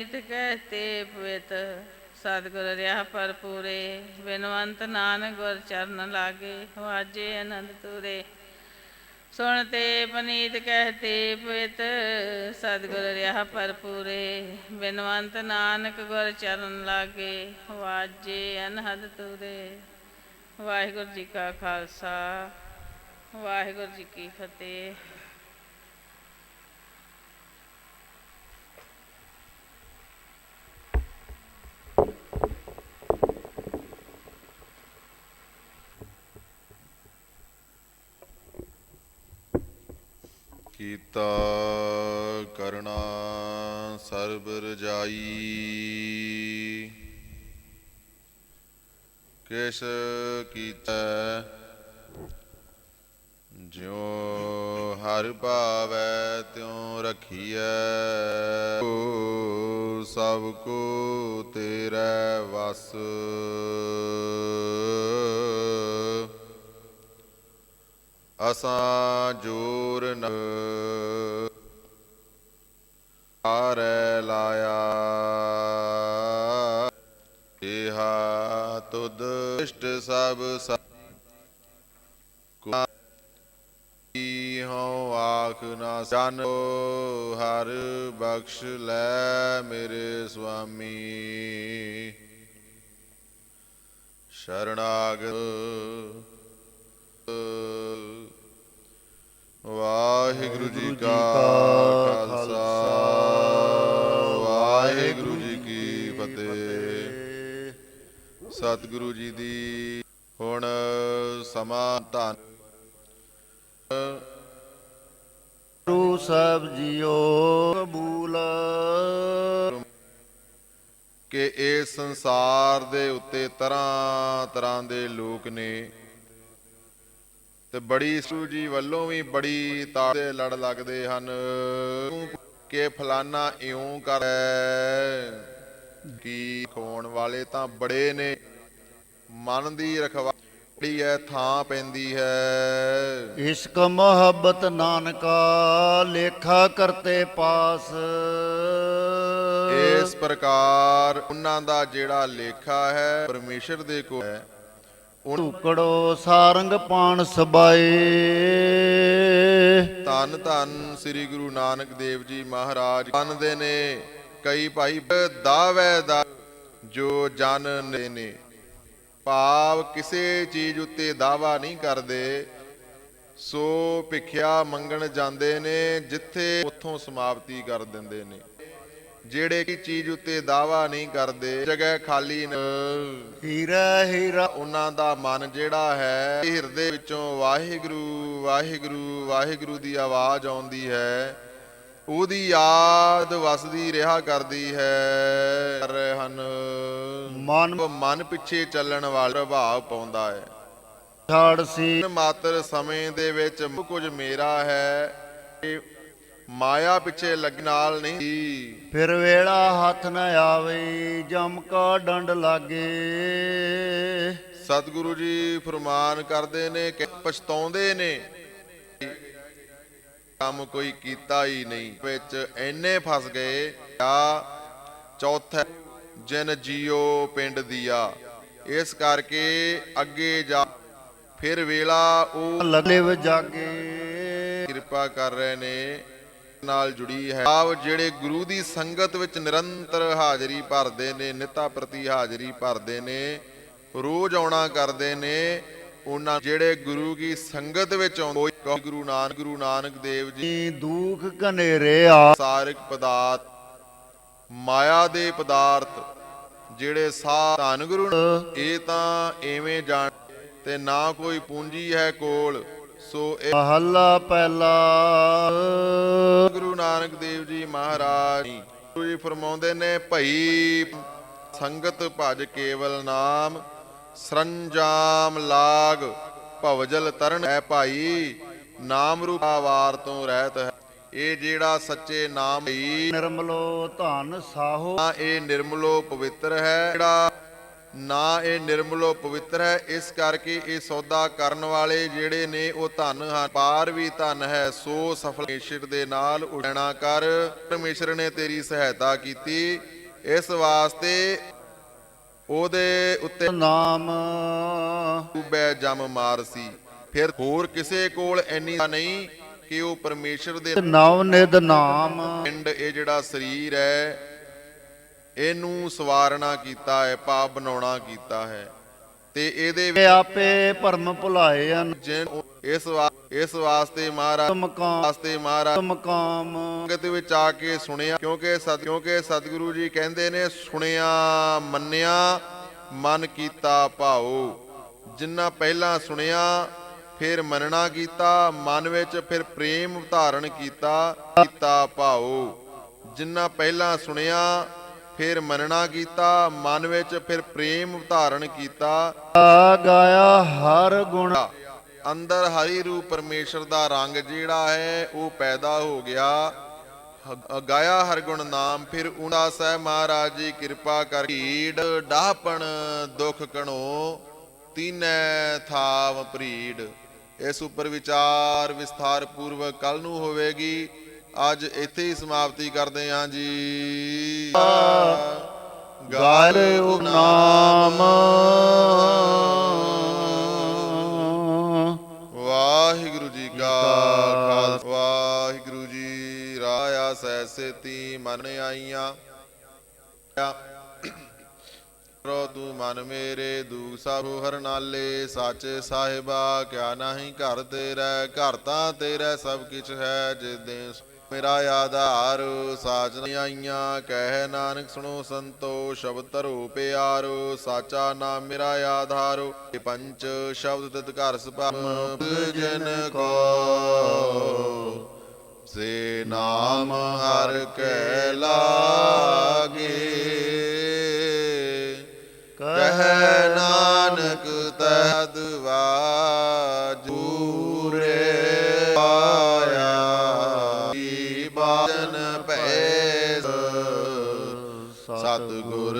ਨਿਤ ਕਹਤੇ ਪਵਿੱਤ ਸਤਿਗੁਰ ਰਿਆ ਪਰਪੂਰੇ ਬਿਨਵੰਤ ਨਾਨਕ ਗੁਰ ਚਰਨ ਲਾਗੇ, ਵਾਜੇ ਆਨੰਦ ਤੂਰੇ। ਸੁਣਤੇ ਪਨੀਤ ਕਹਤੇ ਪਵਿੱਤ ਸਤਿਗੁਰ ਰਿਆ ਪਰਪੂਰੇ ਬਿਨਵੰਤ ਨਾਨਕ ਗੁਰ ਚਰਨ ਲਾਗੇ, ਵਾਜੇ ਅਨੰਦ ਤੂਰੇ। ਵਾਹਿਗੁਰੂ ਜੀ ਕਾ ਖਾਲਸਾ, ਵਾਹਿਗੁਰੂ ਜੀ ਕੀ ਫਤਿਹ। ਕੀਤਾ ਕਰਣਾ ਸਰਬ ਰਜਾਈ। ਕਿਸ ਕੀਤਾ? ਜਿਉ ਹਰ ਭਾਵੈ ਤਿਉ ਰਖੀਐ। ਓ ਸਭ ਕੋ ਤੇਰੇ ਵਸ। ਅਸਾਂ ਜੋਰ ਨ ਆਰੈ ਲਾਇਆ। ਇਹਾ ਤੁਧ ਇਸ਼ਟ ਸਭ ਕੀ ਹਉ ਆਖ ਨਾ ਜਾਣੋ, ਹਰ ਬਖਸ਼ ਲੈ ਮੇਰੇ ਸੁਆਮੀ ਸ਼ਰਣਾਗਤ ਵਾਹਿਗੁਰੂ ਜੀ ਕਾ ਖਾਲਸਾ, ਵਾਹਿਗੁਰੂ ਜੀ ਕੀ ਫਤਿਹ। ਸਤਿਗੁਰੂ ਜੀ ਦੀ ਹੁਣ ਸਮਾਂ ਧੰਨ। ਗੁਰੂ ਸਾਹਿਬ ਜੀਓ ਕਬੂਲ। ਕਿ ਇਸ ਸੰਸਾਰ ਦੇ ਉੱਤੇ ਤਰ੍ਹਾਂ ਤਰ੍ਹਾਂ ਦੇ ਲੋਕ ਨੇ। ਤੇ ਬੜੀ ਸੂ ਜੀ ਵੱਲੋਂ ਵੀ ਬੜੀ ਤਾੜ ਦੇ ਲੜ ਲੱਗਦੇ ਹਨ। ਕਿ ਫਲਾਨਾ ਇਉਂ ਕਰ ਕੀ ਖੋਣ ਵਾਲੇ ਤਾਂ ਬੜੇ ਨੇ। ਮਨ ਦੀ ਰਖਵਾਲੀ ਹੈ ਥਾਂ ਪੈਂਦੀ ਹੈ। ਇਸ਼ਕ ਮੁਹੱਬਤ ਨਾਨਕਾ ਲੇਖਾ ਕਰਤੇ ਪਾਸ। ਇਸ ਪ੍ਰਕਾਰ ਉਹਨਾਂ ਦਾ ਜਿਹੜਾ ਲੇਖਾ ਹੈ ਪਰਮੇਸ਼ਰ ਦੇ ਕੋਲ ਹੈ। ਟੁਕੜੋ ਸਾਰੰਗ ਪਾਣ ਸਬਾਏ। ਧੰਨ ਧੰਨ ਸ੍ਰੀ ਗੁਰੂ ਨਾਨਕ ਦੇਵ ਜੀ ਮਹਾਰਾਜ। ਮੰਨਦੇ ਨੇ, ਕਈ ਭਾਈ ਦਾਵੈ ਦਾ ਜੋ ਜਨ ਨੇ ਨੇ। ਭਾਵ ਕਿਸੇ ਚੀਜ਼ ਉੱਤੇ ਦਾਵਾ ਨਹੀਂ ਕਰਦੇ। ਸੋ ਭਿਖਿਆ ਮੰਗਣ ਜਾਂਦੇ ਨੇ, ਜਿੱਥੇ ਉੱਥੋਂ ਸਮਾਪਤੀ ਕਰ ਦਿੰਦੇ ਨੇ। ਜਿਹੜੇ ਕੀ ਚੀਜ਼ ਉੱਤੇ ਦਾਵਾ ਨਹੀਂ ਕਰਦੇ ਜਗ੍ਹਾ ਖਾਲੀ ਹੀਰਾ ਹੀਰਾ। ਉਹਨਾਂ ਦਾ ਮਨ ਜਿਹੜਾ ਹੈ ਹਿਰਦੇ ਵਿੱਚੋਂ ਵਾਹਿਗੁਰੂ ਵਾਹਿਗੁਰੂ ਵਾਹਿਗੁਰੂ ਦੀ ਆਵਾਜ਼ ਆਉਂਦੀ ਹੈ। ਉਹਦੀ ਯਾਦ ਵਸਦੀ ਰਿਹਾ ਕਰਦੀ ਹੈ। ਰਹੇ ਹਨ। ਮਨ ਮਨ ਪਿੱਛੇ ਚੱਲਣ ਵਾਲਾ ਪ੍ਰਭਾਵ ਪਾਉਂਦਾ ਹੈ। ਛਾੜ ਸੀ। ਮਾਤਰ ਸਮੇਂ ਦੇ ਵਿੱਚ ਕੁਝ ਮੇਰਾ ਹੈ ਮਾਇਆ ਪਿੱਛੇ ਲੱਗ ਨਾਲ ਨਹੀਂ। ਫਿਰ ਵੇਲਾ ਹੱਥ ਨ ਆਵੇ ਜਮ ਕਾ ਡੰਡ ਲਾਗੇ। ਸਤਿਗੁਰੂ ਜੀ ਫਰਮਾਨ ਕਰਦੇ ਨੇ ਕਿ ਪਛਤਾਉਂਦੇ ਨੇ। ਕੰਮ ਕੋਈ ਕੀਤਾ ਹੀ ਨਹੀਂ। ਵਿੱਚ ਐਨੇ ਫਸ ਗਏ ਆ ਚੌਥਾ ਜਿਨ ਜੀਓ ਪਿੰਡ ਦੀਆ। ਇਸ ਕਰਕੇ ਅੱਗੇ ਜਾ ਫਿਰ ਵੇਲਾ ਉਹ ਲਗਲੇ ਜਾਗੇ ਕਿਰਪਾ ਕਰ ਰਹੇ ਨੇ। ਨਾਲ ਜੁੜੀ ਹੈ। ਆਪ ਜਿਹੜੇ ਗੁਰੂ ਦੀ ਸੰਗਤ ਵਿੱਚ ਨਿਰੰਤਰ ਹਾਜ਼ਰੀ ਭਰਦੇ ਨੇ ਨਿਤਾ ਪ੍ਰਤੀ ਹਾਜ਼ਰੀ ਭਰਦੇ ਨੇ ਰੋਜ਼ ਆਉਣਾ ਕਰਦੇ ਨੇ ਉਹਨਾਂ ਜਿਹੜੇ ਗੁਰੂ ਕੀ ਸੰਗਤ ਵਿੱਚ ਆਉਂਦੇ ਗੁਰੂ ਨਾਨਕ ਗੁਰੂ ਨਾਨਕ ਦੇਵ ਜੀ ਦੁਖ ਕਨੇਰੇ ਆ। ਸਾਰਿਕ ਪਦਾਰਥ ਮਾਇਆ ਦੇ ਪਦਾਰਥ ਜਿਹੜੇ ਸਾ ਧੰਨ ਗੁਰੂ ਇਹ ਤਾਂ ਐਵੇਂ ਜਾਣ ਤੇ ਨਾ ਕੋਈ ਪੂੰਜੀ ਹੈ ਕੋਲ। ਸੋ ਇਹ ਮਹੱਲਾ ਪਹਿਲਾ। ਗੁਰੂ ਨਾਨਕ ਦੇਵ ਜੀ ਮਹਾਰਾਜ ਜੀ ਫਰਮਾਉਂਦੇ ਨੇ ਭਈ ਸੰਗਤ ਭਜ ਕੇਵਲ ਨਾਮ ਸਰੰਜਾਮ ਲਾਗ ਭਵਜਲ ਤਰਨ ਹੈ ਭਾਈ ਨਾਮ ਰੂਪਾ ਵਾਰ ਤੋਂ ਰਹਿਤ ਹੈ। ਇਹ ਜਿਹੜਾ ਸੱਚੇ ਨਾਮ ਹੀ ਨਿਰਮਲੋ ਧਨ ਸਾਹੋ। ਇਹ ਨਿਰਮਲੋ ਪਵਿੱਤਰ ਹੈ ਜਿਹੜਾ ਨਾ ਇਹ ਨਿਰਮਲੋ ਪਵਿੱਤਰ ਹੈ ਇਸ ਕਰਕੇ ਇਹ ਸੌਦਾ ਕਰਨ ਵਾਲੇ ਜਿਹੜੇ ਨੇ ਉਹ ਧਨ ਹਨ। ਪਾਰ ਵੀ ਧਨ ਹੈ ਸੋ ਸਫਲ ਪਰਮੇਸ਼ਰ ਦੇ ਨਾਲ ਉਡਣਾ ਕਰ। ਪਰਮੇਸ਼ਰ ਨੇ ਤੇਰੀ ਸਹਾਇਤਾ ਕੀਤੀ। ਇਸ ਵਾਸਤੇ ਉਹਦੇ ਉੱਤੇ ਨਾਮ ਡੂਬੈ ਜਮ ਮਾਰਸੀ ਫਿਰ ਹੋਰ ਕਿਸੇ ਕੋਲ ਇੰਨੀ ਨਹੀਂ ਕਿ ਉਹ ਪਰਮੇਸ਼ਰ ਦੇ ਨਵ ਨਿਧ ਨਾਮ ਪਿੰਡ ਇਹ ਜਿਹੜਾ ਸਰੀਰ ਹੈ ਇਹਨੂੰ ਸਵਾਰਨਾ ਕੀਤਾ ਹੈ ਪਾਪ ਬਣਾਉਣਾ ਕੀਤਾ ਹੈ। ਤੇ ਇਹਦੇ ਆਪੇ ਭਰਮ ਭੁਲਾਏ ਹਨ। ਇਸ ਇਸ ਵਾਸਤੇ ਮਹਾਰਾਜ ਮਕਾਮ ਵਾਸਤੇ ਮਹਾਰਾਜ ਮਕਾਮ ਸੰਗਤ ਵਿੱਚ ਆ ਕੇ ਸੁਣਿਆ ਕਿਉਂਕਿ ਸਤ ਕਿਉਂਕਿ ਸਤਿਗੁਰੂ ਜੀ ਕਹਿੰਦੇ ਨੇ ਸੁਣਿਆ ਮੰਨਿਆ ਮਨ ਕੀਤਾ ਭਾਉ ਜਿੰਨਾ ਪਹਿਲਾਂ ਸੁਣਿਆ ਫਿਰ ਮੰਨਣਾ ਕੀਤਾ ਮਨ ਵਿੱਚ ਫਿਰ ਪ੍ਰੇਮ ਧਾਰਨ ਕੀਤਾ ਕੀਤਾ ਭਾਉ ਜਿੰਨਾ ਪਹਿਲਾਂ ਸੁਣਿਆ ਫਿਰ ਮੰਨਣਾ ਕੀਤਾ ਮਨ ਵਿੱਚ ਫਿਰ ਪ੍ਰੇਮ ਧਾਰਨ ਕੀਤਾ। ਆ ਗਾਇਆ ਹਰ ਗੁਣ। ਅੰਦਰ ਹਰੀ ਰੂਪ ਪਰਮੇਸ਼ਰ ਦਾ ਰੰਗ ਜਿਹੜਾ ਹੈ ਉਹ ਪੈਦਾ ਹੋ ਗਿਆ। ਗਾਇਆ ਹਰ ਗੁਣ ਨਾਮ ਫਿਰ ਉਹਦਾ ਸਹਿ ਮਹਾਰਾਜ ਜੀ ਕਿਰਪਾ ਕਰ ਢੀੜ ਡਾਹਪਣ ਦੁਖ ਕਣੋ ਤੀਨੈ ਥਾਵ ਭਰੀੜ ਇਸ ਉੱਪਰ ਵਿਚਾਰ ਵਿਸਥਾਰ ਪੂਰਵਕ ਕੱਲ ਨੂੰ ਹੋਵੇਗੀ। ਅੱਜ ਇੱਥੇ ਹੀ ਸਮਾਪਤੀ ਕਰਦੇ ਹਾਂ ਜੀ। ਗਾਇ ਨਾਮ ਵਾਹਿਗੁਰੂ ਜੀ ਕਾ ਖਾਲਸਾ। ਵਾਹਿਗੁਰੂ ਜੀ ਰਾਇਆ ਸੈਸੇਤੀ ਮਨ ਆਈਆਂ। ਰੋ ਤੂੰ ਮਨ ਮੇਰੇ ਦੂਖ ਸਭ ਹਰ ਨਾਲੇ। ਸਾਚੇ ਸਾਹਿਬਾ ਕਿਆ ਨਹੀਂ ਘਰ ਤੇਰਾ ਘਰ ਤਾਂ ਤੇਰਾ ਸਭ ਕਿਛ ਹੈ। ਜਿਸ ਦੇ ਮੇਰਾ ਆਧਾਰ, ਸਾਜਨ ਆਈਆਂ, ਕਹਿ ਨਾਨਕ ਸੁਣੋ ਸੰਤੋ, ਸ਼ਬਦ ਧਰੋ ਪਿਆਰੋ, ਸਾਚਾ ਨਾਮ ਮੇਰਾ ਆਧਾਰੋ, ਇਹ ਪੰਜ ਸ਼ਬਦ ਤਿਤ ਘਰ ਸੁਭਾਮ ਜਨ ਕੋ। ਸੇ ਨਾਮ ਹਰ ਕੈ ਲਾਗੇ। ਕਹਿ ਨਾਨਕ ਤਦ ਸਤ ਗੁਰ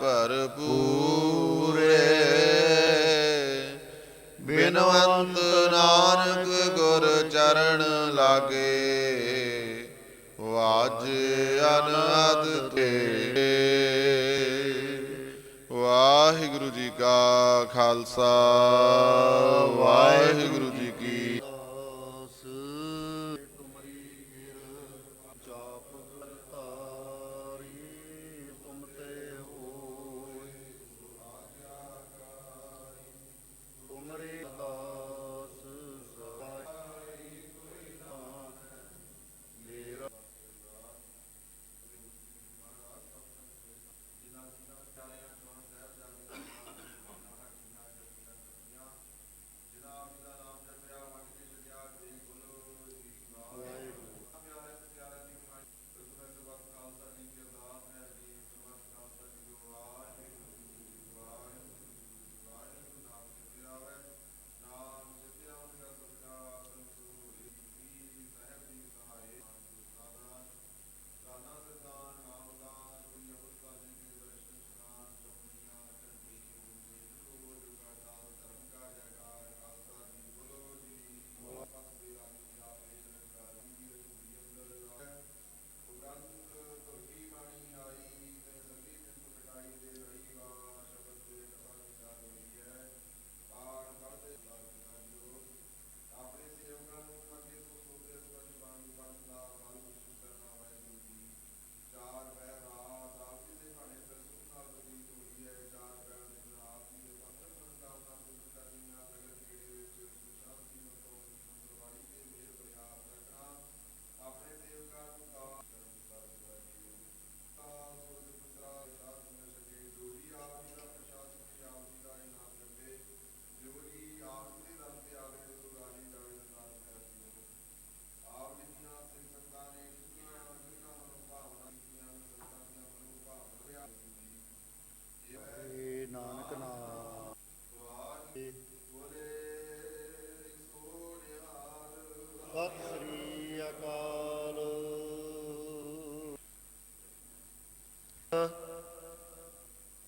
ਭਰਪੂਰੇ। ਬਿਨਵੰਤ ਨਾਨਕ ਗੁਰ ਚਰਨ ਲਾਗੇ, ਵਾਜ ਅਨਹਦ ਤੇ। ਵਾਹਿਗੁਰੂ ਜੀ ਕਾ ਖਾਲਸਾ, ਵਾਹਿਗੁਰੂ ਜੀ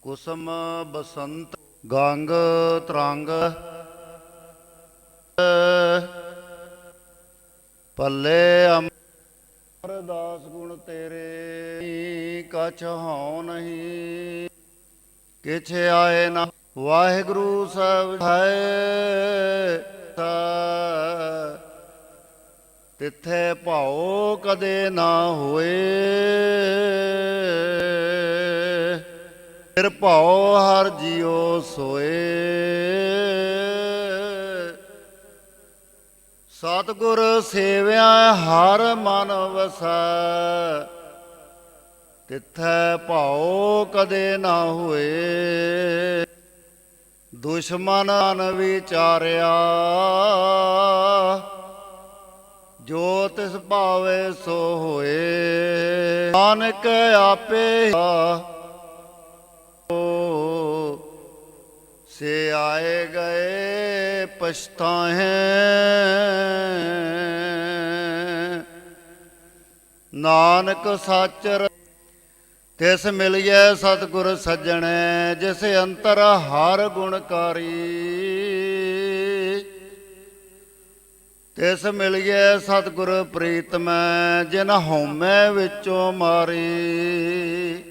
ਕੁਸਮ ਬਸੰਤ ਗੰਗ ਤਰੰਗ ਪੱਲੇ ਅਮਰਦਾਸ ਗੁਣ ਤੇਰੇ ਕਛ ਹਉ ਨਹੀਂ, ਕਿਛ ਆਏ ਨਾ ਵਾਹਿਗੁਰੂ ਸਭ ਹੈ। ਤਿੱਥੇ ਭਾਉ ਕਦੇ ਨਾ ਹੋਏ। ਫਿਰ ਹਰ ਜਿਉ ਸੋਏ। ਸਤਿਗੁਰ ਸੇਵਿਆ ਹਰ ਮਨ ਵਸੈ। ਤਿੱਥੈ ਭਾਉ ਕਦੇ ਨਾ ਹੋਏ। ਦੁਸ਼ਮਨ ਨ ਵਿਚਾਰਿਆ। ਜੋ ਤਿਸ ਭਾਵੇ ਸੋ ਹੋਏ। ਨਾਨਕ ਆਪੇ ਸੇ ਆਏ ਗਏ ਪਛਤਾਹੇ। ਨਾਨਕ ਸਾਚਰ, ਤਿਸ ਮਿਲਿਐ ਸਤਿਗੁਰ ਸੱਜਣੈ, ਜਿਸ ਅੰਤਰ ਹਰ ਗੁਣਕਾਰੀ ਤਿਸ ਮਿਲਿਐ ਸਤਿਗੁਰ ਪ੍ਰੀਤਮੈ, ਜਿਨ ਹਉਮੈ ਵਿੱਚੋਂ ਮਾਰੀ।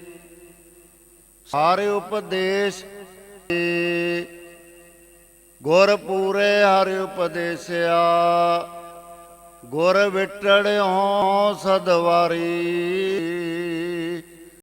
ਸਾਰੇ ਉਪਦੇਸ਼ ਗੁਰ ਪੂਰੇ ਹਰਿ ਉਪਦੇਸਿਆ ਗੁਰ ਵਿਟੜਿਓ ਸਦਵਾਰੀ।